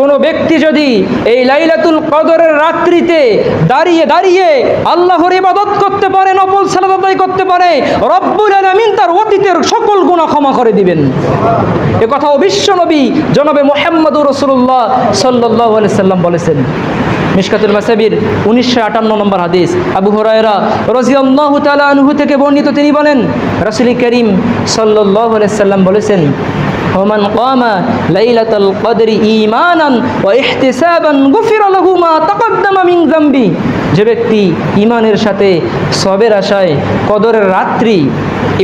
কোনো ব্যক্তি যদি এই লাইলাতুল কদরের রাত্রিতে দাঁড়িয়ে দাঁড়িয়ে আল্লাহর ইবাদত করতে পারে, নফল সালাত আদায় করতে পারে, রব্বুল আলামিন তার অতীতের সকল গুনাহ ক্ষমা করে দিবেন। এ কথা অবিশ্ব নবী জনাবে মোহাম্মদুর রসুল্লাহ সাল্লাহ সাল্লাম বলেছেন। মিশকাতুল মাসাবির উনিশশো আটান্ন নম্বর হাদিস, আবু হরায়রা রাজিয়াল্লাহু তাআলা আনহু থেকে বর্ণিত তিনি বলেন, রাসূল করিম আলাইহি সাল্লাম বলেছেন ومن قام ليلة القدر إيمانا واحتسابا غفر له ما تقدم من ذنبه যে ব্যক্তি ইমানের সাথে সবের আশায় কদরের রাত্রি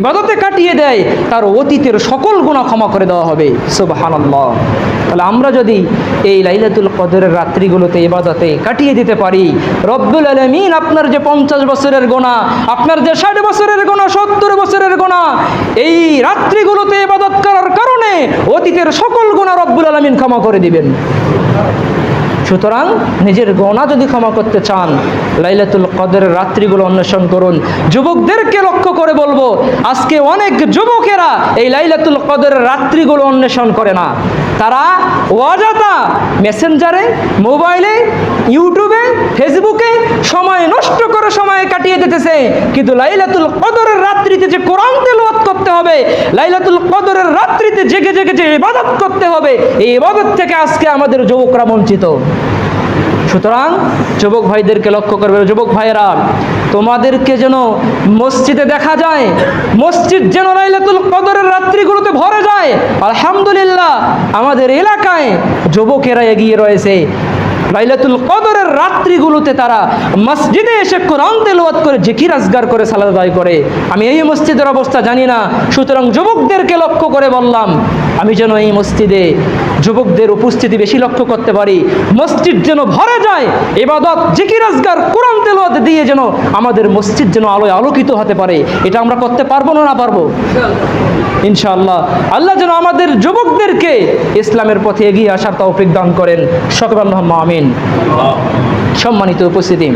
ইবাদতে কাটিয়ে দেয়, তার অতীতের সকল গুণা ক্ষমা করে দেওয়া হবে। সুবহানাল্লাহ। তাহলে আমরা যদি এই লাইলাতুল কদরের রাত্রিগুলোতে ইবাদতে কাটিয়ে দিতে পারি, রব্বুল আলমিন আপনার যে পঞ্চাশ বছরের গোনা আপনার যে ষাট বছরের গোনা সত্তর বছরের গোনা এই রাত্রিগুলোতে ইবাদত করার কারণে অতীতের সকল গোনা রব্বুল আলমিন ক্ষমা করে দিবেন। সুতরাং নিজের গণা যদি ক্ষমা করতে চান, লাইলাতুল কদরের রাত্রিগুলো অন্বেষণ করুন। যুবকদেরকে লক্ষ্য করে বলব, আজকে অনেক যুবকেরা এই লাইলাতুল কদরের রাত্রিগুলো অন্বেষণ করে না। তারা অযথা মেসেঞ্জারে, মোবাইলে, ইউটিউবে, ফেসবুকে সময় নষ্ট করে সময় কাটিয়ে দিতেছে। কিন্তু লাইলাতুল কদরের রাত্রিতে যে কোরআন হবে। লাইলাতুল কদরের রাত্রিতে জেগে জেগে যে ইবাদত করতে হবে, এই ইবাদত থেকে আজকে আমাদের যুবকরা বঞ্চিত। সুতরাং যুবক ভাইদেরকে লক্ষ্য করবে, যুবক ভাইয়েরা, তোমাদেরকে যেন মসজিদে দেখা যায়, মসজিদ যেন লাইলাতুল কদরের রাত্রিগুলোতে ভরে যায়। আলহামদুলিল্লাহ, আমাদের এলাকায় যুবকেরা এগিয়ে রয়েছে। লাইলাতুল কদরের রাত্রিগুলোতে তারা মসজিদে এসে কোরআন তেলাওয়াত করে, জিকির আজগার করে সালাদ আদায় করে। আমি এই মসজিদের অবস্থা জানি না, সুতরাং যুবকদেরকে লক্ষ্য করে বললাম, আমি যেন এই মসজিদে যুবকদের উপস্থিতি বেশি লক্ষ্য করতে পারি। মসজিদ যেন ভরে যায় এবাদত জিকির আজগার কোরআন তেলোয়াতে দিয়ে যেন আমাদের মসজিদ যেন আলোয় আলোকিত হতে পারে। এটা আমরা করতে পারব না না পারব? ইনশাআল্লাহ। আল্লাহ যেন আমাদের যুবকদেরকে ইসলামের পথে এগিয়ে আসার তৌফিক দান করেন। সকল আল্লাহ আমিন। সম্মানিত উপস্থিতি।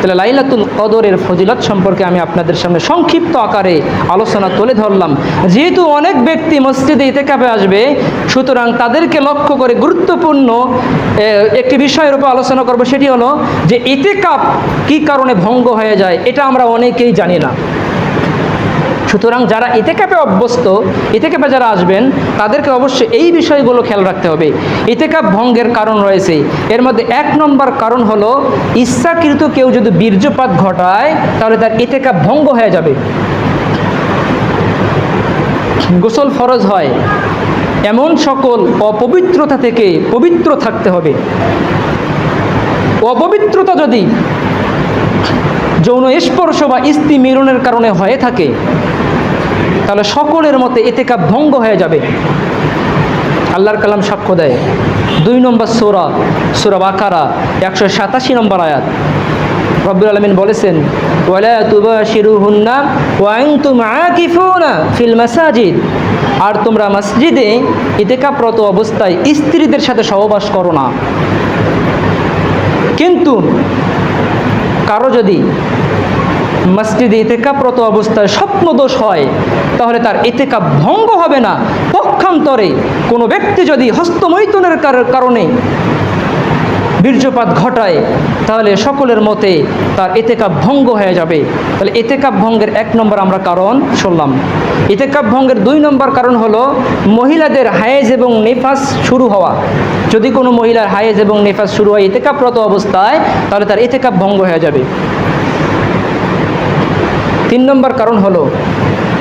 তাহলে লাইলাতুল কদরের ফজিলত সম্পর্কে আমি আপনাদের সামনে সংক্ষিপ্ত আকারে আলোচনা তুলে ধরলাম। যেহেতু অনেক ব্যক্তি মসজিদে ইতেকাপে আসবে, সুতরাং তাদেরকে লক্ষ্য করে গুরুত্বপূর্ণ একটি বিষয়ের উপর আলোচনা করব, সেটি হলো যে ইতেকাপ কী কারণে ভঙ্গ হয়ে যায়, এটা আমরা অনেকেই জানি না। সুতরাং যারা এতে ইতেকাপে অভ্যস্ত এতে ইতেকাপে যারা আসবেন, তাদেরকে অবশ্যই এই বিষয়গুলো খেয়াল রাখতে হবে। এতে ইতেকাপ ভঙ্গের কারণ রয়েছে। এর মধ্যে এক নম্বর কারণ হলো, ইচ্ছাকৃত কেউ যদি বীর্যপাত ঘটায়, তাহলে তার এতে ইতেকাপ ভঙ্গ হয়ে যাবে। গোসল ফরজ হয়। এমন সকল অপবিত্রতা থেকে পবিত্র থাকতে হবে। অপবিত্রতা যদি যৌন স্পর্শ বা ইস্তি মিলনের কারণে হয়ে থাকে, তাহলে সকলের মতে এতেকা ভঙ্গ হয়ে যাবে। আল্লাহর কালাম সাক্ষ্য দেয়। দুই নম্বর সোরা সোরা বাকারা, একশো সাতাশি নম্বর আয়াত। রব্বুল আলমিন বলেছেন আকিফুনা ফিল মাসাজিদ। আর তোমরা মসজিদে ইতেকাপ্রত অবস্থায় স্ত্রীদের সাথে সহবাস করো না। কিন্তু কারও যদি মসজিদে এতেকাপ্রত অবস্থায় স্বপ্নদোষ হয়, তাহলে তার ইতেকাপ ভঙ্গ হবে না। পক্ষান্তরে কোনো ব্যক্তি যদি হস্তমৈতনের কার- কারণে বীর্যপাত ঘটায়, তাহলে সকলের মতে তার এতেকাপ ভঙ্গ হয়ে যাবে। তাহলে এতেকাপ ভঙ্গের এক নম্বর আমরা কারণ শুনলাম। এতেকাপ ভঙ্গের দুই নম্বর কারণ হলো মহিলাদের হায়েজ এবং নেফাস শুরু হওয়া। যদি কোনো মহিলার হায়েজ এবং নেফাস শুরু হয় এতেকাপ্রত অবস্থায়, তাহলে তার এতেকাপ ভঙ্গ হয়ে যাবে। তিন নম্বর কারণ হলো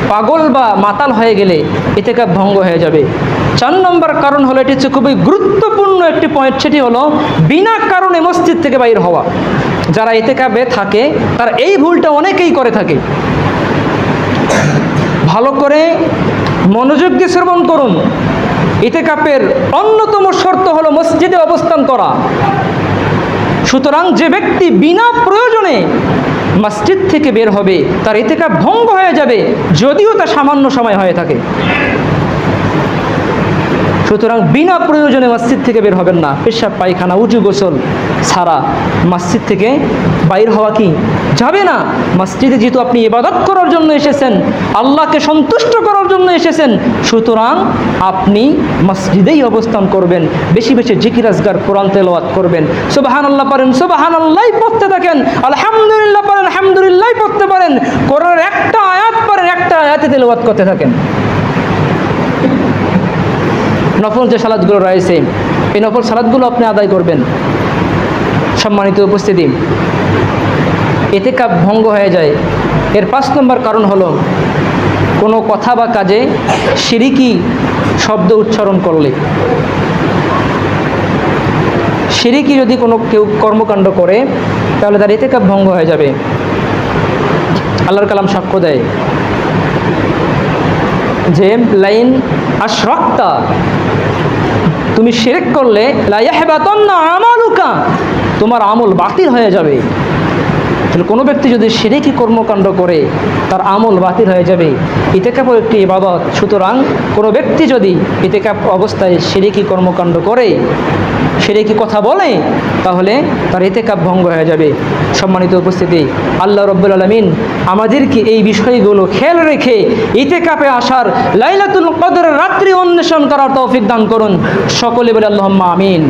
পাগল বা মাতাল হয়ে গেলে এতেকাপ ভঙ্গ হয়ে যাবে। চার নম্বর কারণ হলো, এটি হচ্ছে খুবই গুরুত্বপূর্ণ একটি পয়েন্ট সেটি হলো বিনা কারণে মসজিদ থেকে বাইর হওয়া। যারা এতেকাবে থাকে তারা এই ভুলটা অনেকেই করে থাকে। ভালো করে মনোযোগ দিয়ে শ্রবণ করুন। ইতেকাপের অন্যতম শর্ত হলো মসজিদে অবস্থান করা। সুতরাং যে ব্যক্তি বিনা প্রয়োজনে মসজিদ থেকে বের হবে, তার ইতেকাপ ভঙ্গ হয়ে যাবে, যদিও তা সামান্য সময় হয়ে থাকে। সুতরাং বিনা প্রয়োজনে মসজিদ থেকে বের হবেন না। পেশাব, পায়খানা উঁচু গোসল ছাড়া মসজিদ থেকে বাইর হওয়া কি যাবে না? মসজিদে যেহেতু আপনি ইবাদত করার জন্য এসেছেন, আল্লাহকে সন্তুষ্ট করার জন্য এসেছেন, সুতরাং আপনি মসজিদেই অবস্থান করবেন। বেশি বেশি জিকির, আজগার, কোরআন তেলাওয়াত করবেন। সুবাহান আল্লাহ পারেন সুবাহান আল্লাহ পড়তে থাকেন। আলহামদুলিল্লাহ পারেন আলহামদুলিল্লাহ পড়তে পারেন। কোরআনের একটা আয়াত পারেন একটা আয়াতে তেলাওয়াত করতে থাকেন। নফল যে সালাদগুলো রয়েছে, এই নফল সালাদগুলো আপনি আদায় করবেন। সম্মানিত উপস্থিতি এতে কাপ ভঙ্গ হয়ে যায়। এর পাঁচ নম্বর কারণ হলো, কোনো কথা বা কাজে সিরিকি শব্দ উচ্চারণ করলে। সিরিকি যদি কোনো কেউ কর্মকাণ্ড করে, তাহলে তার এতে কাপ ভঙ্গ হয়ে যাবে। আল্লাহর কালাম সাক্ষ্য দেয়। যে লাইন আশরক্তা তুমি শেরেক করলে লাইয়াহবাতান্না আমালুকা তোমার আমল বাতিল হয়ে যাবে। তাহলে কোনো ব্যক্তি যদি সিরেকি কর্মকাণ্ড করে, তার আমল বাতিল হয়ে যাবে। ইতেকাপও একটি ইবাদত। সুতরাং কোনো ব্যক্তি যদি ইতেকাপ অবস্থায় সিরেকি কর্মকাণ্ড করে সিরেকি কথা বলে, তাহলে তার ইতেকাপ ভঙ্গ হয়ে যাবে। সম্মানিত উপস্থিতি, আল্লাহ রব্বুল আলমিন আমাদেরকে এই বিষয়গুলো খেয়াল রেখে ইতেকাপে আসার লাইলাতুল কদরের রাত্রি অন্বেষণ করার তৌফিক দান করুন। সকলে বলে আল্লাহ আমিন।